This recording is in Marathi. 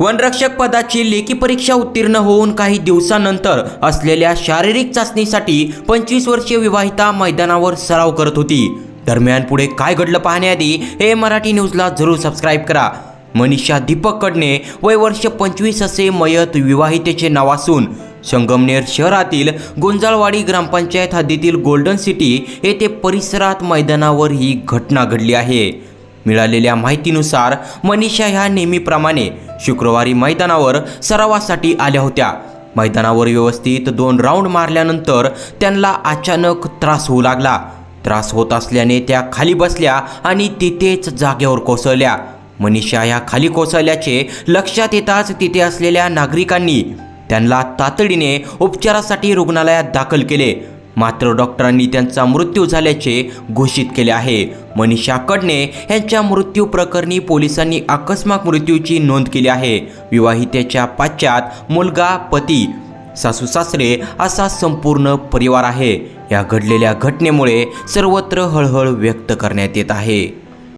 वनरक्षक पदाची लेखी परीक्षा उत्तीर्ण होऊन काही दिवसानंतर असलेल्या शारीरिक चाचणीसाठी पंचवीस वर्षीय विवाहिता मैदानावर सराव करत होती. दरम्यान पुढे काय घडलं पाहण्याआधी हे मराठी न्यूजला जरूर सबस्क्राईब करा. मनीषा दीपक कडणे वय वर्ष पंचवीस असे मयत विवाहितेचे नाव असून संगमनेर शहरातील गुंजाळवाडी ग्रामपंचायत हद्दीतील गोल्डन सिटी येथे परिसरात मैदानावर ही घटना घडली आहे. मिळालेल्या माहितीनुसार मनीषा ह्या नेहमीप्रमाणे शुक्रवारी मैदानावर सरावासाठी आल्या होत्या. मैदानावर व्यवस्थित दोन राऊंड मारल्यानंतर त्यांना अचानक त्रास होऊ लागला. त्रास होत असल्याने त्या खाली बसल्या आणि तिथेच जागेवर कोसळल्या. मनीषा ह्या खाली कोसळल्याचे लक्षात येताच तिथे असलेल्या नागरिकांनी त्यांना तातडीने उपचारासाठी रुग्णालयात दाखल केले. मात्र डॉक्टरांनी त्यांचा मृत्यू झाल्याचे घोषित केले आहे. मनीषा कडणे यांच्या मृत्यू प्रकरणी पोलिसांनी अकस्मात मृत्यूची नोंद केली आहे. विवाहितेच्या पाश्चात मुलगा पती सासू सासरे असा संपूर्ण परिवार आहे. या घडलेल्या घटनेमुळे सर्वत्र हळहळ व्यक्त करण्यात येत आहे.